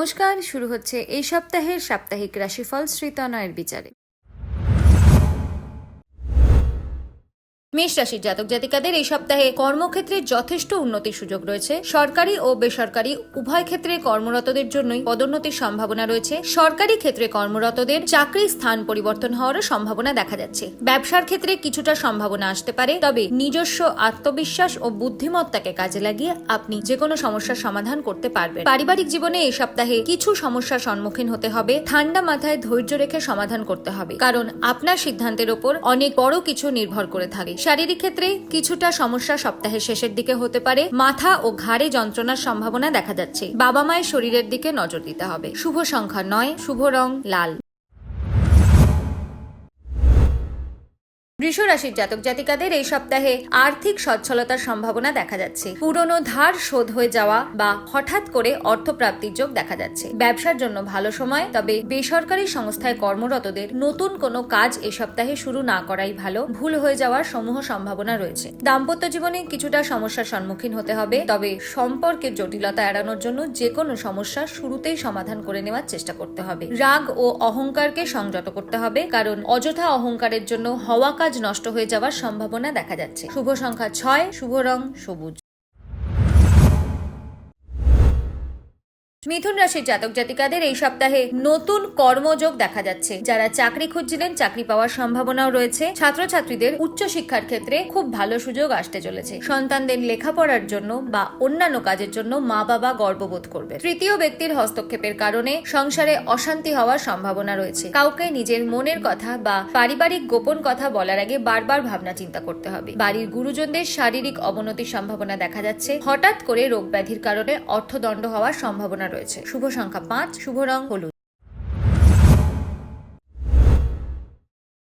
নমস্কার শুরু হচ্ছে এই সপ্তাহের সাপ্তাহিক রাশিফল শ্রীতনয়ের বিচারে। মেষ রাশির জাতক জাতিকাদের এই সপ্তাহে কর্মক্ষেত্রে যথেষ্ট উন্নতির সুযোগ রয়েছে। সরকারি ও বেসরকারি উভয় ক্ষেত্রে কর্মরতদের জন্যই পদোন্নতির সম্ভাবনা রয়েছে। সরকারি ক্ষেত্রে কর্মরতদের চাকরির স্থান পরিবর্তন হওয়ারও সম্ভাবনা দেখা যাচ্ছে। ব্যবসার ক্ষেত্রে কিছুটা সম্ভাবনা আসতে পারে, তবে নিজস্ব আত্মবিশ্বাস ও বুদ্ধিমত্তাকে কাজে লাগিয়ে আপনি যে কোনো সমস্যার সমাধান করতে পারবেন। পারিবারিক জীবনে এই সপ্তাহে কিছু সমস্যার সম্মুখীন হতে হবে। ঠান্ডা মাথায় ধৈর্য রেখে সমাধান করতে হবে, কারণ আপনার সিদ্ধান্তের ওপর অনেক বড় কিছু নির্ভর করে থাকে। শারীরিক ক্ষেত্রে কিছুটা সমস্যা সপ্তাহের শেষের দিকে হতে পারে। মাথা ও ঘাড়ে যন্ত্রণার সম্ভাবনা দেখা যাচ্ছে। বাবা মায়ের শরীরের দিকে নজর দিতে হবে। শুভ সংখ্যা নয়। শুভ রং লাল। রাশির জাতক জাতিকাদের এই সপ্তাহে আর্থিক সচ্ছলতার সম্ভাবনা দেখা যাচ্ছে। পুরনো ধার শোধ হয়ে যাওয়া বা হঠাৎ করে অর্থপ্রাপ্তির যোগ দেখা যাচ্ছে। ব্যবসার জন্য ভালো সময়, তবে বেসরকারি সংস্থায় কর্মরতদের নতুন কোনো কাজ এই সপ্তাহে শুরু না করাই ভালো। ভুল হয়ে যাওয়ার সমূহ সম্ভাবনা রয়েছে। দাম্পত্য জীবনে কিছুটা সমস্যার সম্মুখীন হতে হবে, তবে সম্পর্কের জটিলতা এড়ানোর জন্য যে কোনো সমস্যা শুরুতেই সমাধান করে নেওয়ার চেষ্টা করতে হবে। রাগ ও অহংকারকে সংযত করতে হবে, কারণ অযথা অহংকারের জন্য হওয়া কাজ নষ্ট হয়ে যাওয়ার সম্ভাবনা দেখা যাচ্ছে শুভ সংখ্যা ছয় শুভ রং সবুজ মিথুন রাশির জাতক জাতিকাদের এই সপ্তাহে নতুন কর্মযোগ দেখা যাচ্ছে। যারা চাকরি খুঁজছিলেন, চাকরি পাওয়ার সম্ভাবনাও রয়েছে। ছাত্রছাত্রীদের উচ্চ শিক্ষার ক্ষেত্রে খুব ভালো সুযোগ আসতে চলেছে। সন্তানদের লেখাপড়ার জন্য বা অন্যান্য কাজের জন্য মা বাবা গর্ববোধ করবে তৃতীয় ব্যক্তির হস্তক্ষেপের কারণে সংসারে অশান্তি হওয়ার সম্ভাবনা রয়েছে। কাউকে নিজের মনের কথা বা পারিবারিক গোপন কথা বলার আগে বারবার ভাবনা চিন্তা করতে হবে। বাড়ির গুরুজনদের শারীরিক অবনতির সম্ভাবনা দেখা যাচ্ছে। হঠাৎ করে রোগ ব্যাধির কারণে অর্থদণ্ড হওয়ার সম্ভাবনা রয়েছে। শুভ সংখ্যা পাঁচ শুভ রং হলুদ।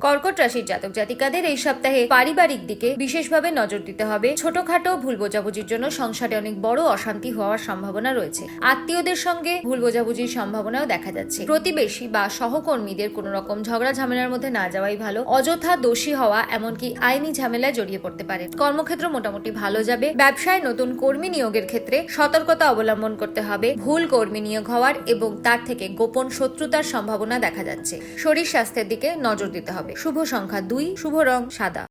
কর্কট রাশির জাতক জাতিকাদের এই সপ্তাহে পারিবারিক দিকে বিশেষভাবে নজর দিতে হবে। ছোটখাটো ভুল বোঝাবুঝির জন্য সংসারে অনেক বড় অশান্তি হওয়ার সম্ভাবনা রয়েছে। আত্মীয়দের সঙ্গে ভুল বোঝাবুঝির সম্ভাবনাও দেখা যাচ্ছে। প্রতিবেশী বা সহকর্মীদের কোনো রকম ঝগড়া ঝামেলার মধ্যে না যাওয়াই ভালো। অযথা দোষী হওয়া এমনকি আইনি ঝামেলায় জড়িয়ে পড়তে পারে। কর্মক্ষেত্র মোটামুটি ভালো যাবে। ব্যবসায় নতুন কর্মী নিয়োগের ক্ষেত্রে সতর্কতা অবলম্বন করতে হবে। ভুল কর্মী নিয়োগ হওয়ার এবং তার থেকে গোপন শত্রুতার সম্ভাবনা দেখা যাচ্ছে। শরীর স্বাস্থ্যের দিকে নজর দিতে হবে। শুভ সংখ্যা দুই শুভ রং সাদা।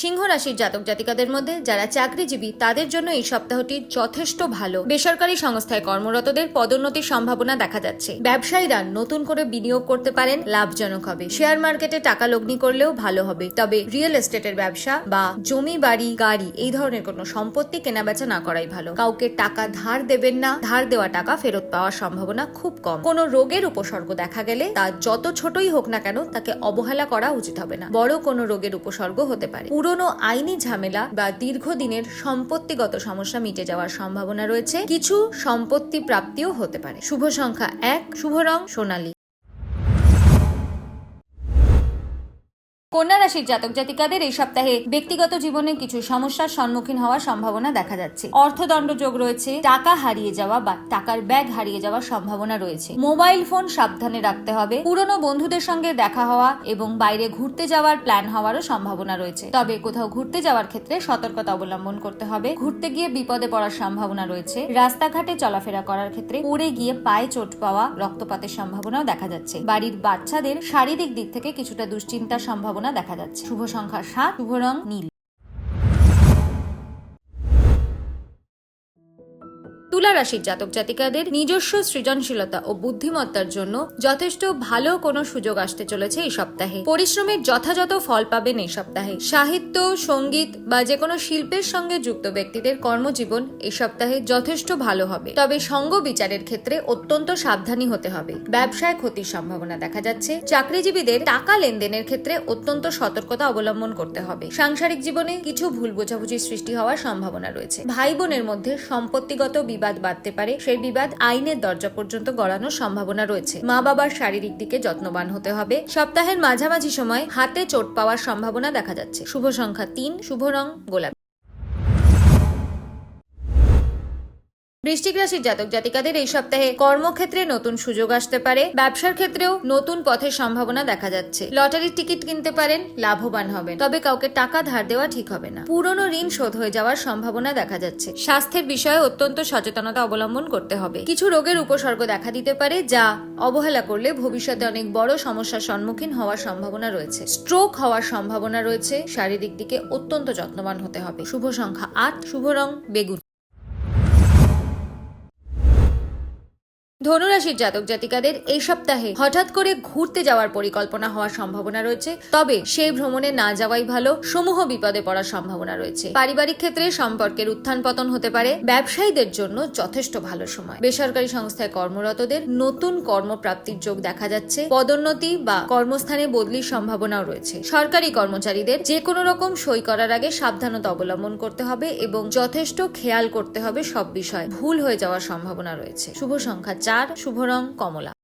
সিংহ রাশির জাতক জাতিকাদের মধ্যে যারা চাকরিজীবী, তাদের জন্য এই সপ্তাহটি যথেষ্ট ভালো। বেসরকারি সংস্থায় কর্মরতদের পদোন্নতির সম্ভাবনা দেখা যাচ্ছে। ব্যবসায়ীরা নতুন করে বিনিয়োগ করতে পারেন, লাভজনক হবে। শেয়ার মার্কেটে টাকা লগ্নি করলেও ভালো হবে। তবে রিয়েল এস্টেটের ব্যবসা বা জমি, বাড়ি, গাড়ি এই ধরনের কোনো সম্পত্তি কেনাবেচা না করাই ভালো। কাউকে টাকা ধার দেবেন না। ধার দেওয়া টাকা ফেরত পাওয়ার সম্ভাবনা খুব কম। কোনো রোগের উপসর্গ দেখা গেলে তা যত ছোটই হোক না কেন তাকে অবহেলা করা উচিত হবে না। বড় কোনো রোগের উপসর্গ হতে পারে। পুরনো আইনি ঝামেলা বা দীর্ঘদিনের সম্পত্তিগত সমস্যা মিটে যাওয়ার সম্ভাবনা রয়েছে। কিছু সম্পত্তি প্রাপ্তিও হতে পারে। শুভ সংখ্যা এক, শুভ রং সোনালী। কন্যা রাশির জাতক জাতিকাদের এই সপ্তাহে ব্যক্তিগত জীবনে কিছু সমস্যার সম্মুখীন হওয়ার সম্ভাবনা দেখা যাচ্ছে। অর্থদণ্ড যোগ রয়েছে, টাকা হারিয়ে যাওয়া বা টাকার ব্যাগ হারিয়ে যাওয়ার সম্ভাবনা রয়েছে। মোবাইল ফোন সাবধানে রাখতে হবে, পুরনো বন্ধুদের সঙ্গে দেখা হওয়া এবং বাইরে ঘুরতে যাওয়ার প্ল্যান হওয়ারও সম্ভাবনা রয়েছে। তবে কোথাও ঘুরতে যাওয়ার ক্ষেত্রে সতর্কতা অবলম্বন করতে হবে। ঘুরতে গিয়ে বিপদে পড়ার সম্ভাবনা রয়েছে। রাস্তাঘাটে চলাফেরা করার ক্ষেত্রে পড়ে গিয়ে পায়ে চোট পাওয়া, রক্তপাতের সম্ভাবনাও দেখা যাচ্ছে। বাড়ির বাচ্চাদের শারীরিক দিক থেকে কিছুটা দুশ্চিন্তার সম্ভাবনা দেখা যাচ্ছে। শুভ সংখ্যা সাত শুভ রং নীল। তুলা রাশির জাতক জাতিকাদের নিজস্ব সৃজনশীলতা ও বুদ্ধিমত্তার জন্য যথেষ্ট ভালো কোনো সুযোগ আসতে চলেছে এই সপ্তাহে। পরিশ্রমের যথাযথ ফল পাবেন এই সপ্তাহে। সাহিত্য, সংগীত বা যে কোনো শিল্পের সঙ্গে যুক্ত ব্যক্তিদের কর্মজীবন এই সপ্তাহে যথেষ্ট ভালো হবে। তবে সঙ্গ বিচারের ক্ষেত্রে অত্যন্ত সাবধানী হতে হবে। ব্যবসায় ক্ষতির সম্ভাবনা দেখা যাচ্ছে। চাকরিজীবীদের টাকা লেনদেনের ক্ষেত্রে অত্যন্ত সতর্কতা অবলম্বন করতে হবে। সাংসারিক জীবনে কিছু ভুল বোঝাবুঝির সৃষ্টি হওয়ার সম্ভাবনা রয়েছে। ভাই বোনের মধ্যে সম্পত্তিগত বিবাদ বাঁধতে পারে, সেই বিবাদ আইনের দরজা পর্যন্ত গড়ানোর সম্ভাবনা রয়েছে। মা বাবার শারীরিক দিকে যত্নবান হতে হবে। সপ্তাহের মাঝামাঝি সময় হাতে চোট পাওয়ার সম্ভাবনা দেখা যাচ্ছে। শুভ সংখ্যা তিন, শুভ রং গোলাপি। বৃষ্টিক রাশির জাতক জাতিকাদের এই সপ্তাহে কর্মক্ষেত্রে নতুন সুযোগ আসতে পারে। ব্যবসার ক্ষেত্রেও নতুন পথের সম্ভাবনা দেখা যাচ্ছে। লটারির টিকিট কিনতে পারেন, লাভবান হবেন। তবে কাউকে টাকা ধার দেওয়া ঠিক হবে না। পুরনো ঋণ শোধ হয়ে যাওয়ার সম্ভাবনা দেখা যাচ্ছে। স্বাস্থ্যের বিষয়ে অত্যন্ত সচেতনতা অবলম্বন করতে হবে। কিছু রোগের উপসর্গ দেখা দিতে পারে, যা অবহেলা করলে ভবিষ্যতে অনেক বড় সমস্যার সম্মুখীন হওয়ার সম্ভাবনা রয়েছে। স্ট্রোক হওয়ার সম্ভাবনা রয়েছে। শারীরিক দিকে অত্যন্ত যত্নবান হতে হবে। শুভ সংখ্যা আট। শুভ রং বেগুন। ধনুরাশির জাতক জাতিকাদের এই সপ্তাহে হঠাৎ করে ঘুরতে যাওয়ার পরিকল্পনা হওয়ার সম্ভাবনা রয়েছে। তবে সেই ভ্রমণে না যাওয়াই ভালো, সমূহ বিপদে পড়ার সম্ভাবনা রয়েছে। পারিবারিক ক্ষেত্রে সম্পর্কের উত্থান পতন হতে পারে, ব্যবসায়ীদের জন্য যথেষ্ট ভালো সময়। বেসরকারি সংস্থায় কর্মরতদের নতুন কর্মপ্রাপ্তির যোগ দেখা যাচ্ছে। পদোন্নতি বা কর্মস্থানে বদলির সম্ভাবনাও রয়েছে। সরকারি কর্মচারীদের যে কোনো রকম সই করার আগে সাবধানতা অবলম্বন করতে হবে এবং যথেষ্ট খেয়াল করতে হবে সব বিষয়। ভুল হয়ে যাওয়ার সম্ভাবনা রয়েছে। শুভ সংখ্যা চার শুভ রং কমলা।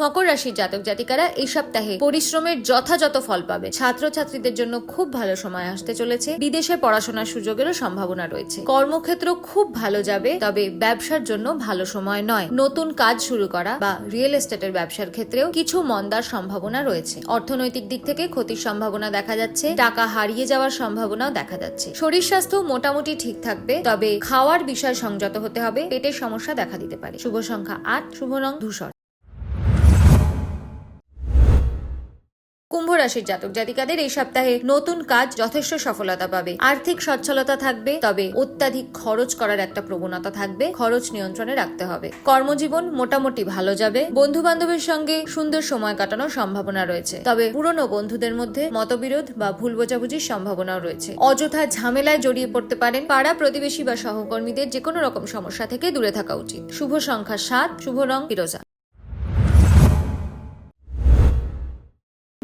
মকর রাশির জাতক জাতিকারা এই সপ্তাহে পরিশ্রমের যথাযথ ফল পাবে। ছাত্রছাত্রীদের জন্য খুব ভালো সময় আসতে চলেছে। বিদেশে পড়াশোনার সুযোগেরও সম্ভাবনা রয়েছে। কর্মক্ষেত্র খুব ভালো যাবে, তবে ব্যবসার জন্য ভালো সময় নয়। নতুন কাজ শুরু করা বা রিয়েল এস্টেটের ব্যবসার ক্ষেত্রেও কিছু মন্দার সম্ভাবনা রয়েছে। অর্থনৈতিক দিক থেকে ক্ষতির সম্ভাবনা দেখা যাচ্ছে। টাকা হারিয়ে যাওয়ার সম্ভাবনাও দেখা যাচ্ছে। শরীর স্বাস্থ্য মোটামুটি ঠিক থাকবে, তবে খাওয়ার বিষয় সংযত হতে হবে। পেটের সমস্যা দেখা দিতে পারে। শুভ সংখ্যা আট, শুভ রং ধূসর। কুম্ভ রাশির জাতক জাতিকাদের এই সপ্তাহে নতুন কাজ যথেষ্ট সফলতা পাবে। আর্থিক সচ্ছলতা থাকবে, তবে অত্যাধিক খরচ করার একটা প্রবণতা থাকবে, খরচ নিয়ন্ত্রণে রাখতে হবে। কর্মজীবন মোটামুটি ভালো যাবে বন্ধু বান্ধবের সঙ্গে সুন্দর সময় কাটানোর সম্ভাবনা রয়েছে। তবে পুরনো বন্ধুদের মধ্যে মতবিরোধ বা ভুল বোঝাবুঝির সম্ভাবনাও রয়েছে। অযথা ঝামেলায় জড়িয়ে পড়তে পারেন পাড়া প্রতিবেশী বা সহকর্মীদের যে কোনো রকম সমস্যা থেকে দূরে থাকা উচিত। শুভ সংখ্যা সাত, শুভ রং ফিরোজা।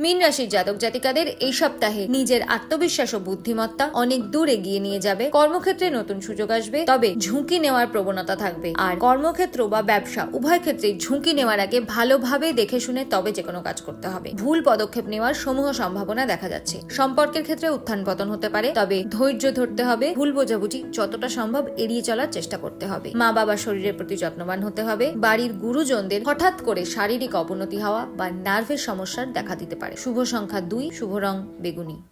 মীন রাশির জাতক জাতিকাদের এই সপ্তাহে নিজের আত্মবিশ্বাস ও বুদ্ধিমত্তা অনেক দূর এগিয়ে নিয়ে যাবে। কর্মক্ষেত্রে নতুন সুযোগ আসবে, তবে ঝুঁকি নেওয়ার প্রবণতা থাকবে। আর কর্মক্ষেত্র বা ব্যবসা উভয় ক্ষেত্রে ঝুঁকি নেওয়ার আগে ভালোভাবে দেখে শুনে তবে যে কোনো কাজ করতে হবে। ভুল পদক্ষেপ নেওয়ার সমূহ সম্ভাবনা দেখা যাচ্ছে। সম্পর্কের ক্ষেত্রে উত্থান পতন হতে পারে, তবে ধৈর্য ধরতে হবে। ভুল বোঝাবুঝি যতটা সম্ভব এড়িয়ে চলার চেষ্টা করতে হবে। মা বাবা শরীরের প্রতি যত্নবান হতে হবে। বাড়ির গুরুজনদের হঠাৎ করে শারীরিক অবনতি হওয়া বা নার্ভের সমস্যার দেখা দিতে পারে। শুভ সংখ্যা দুই শুভ রং বেগুনি।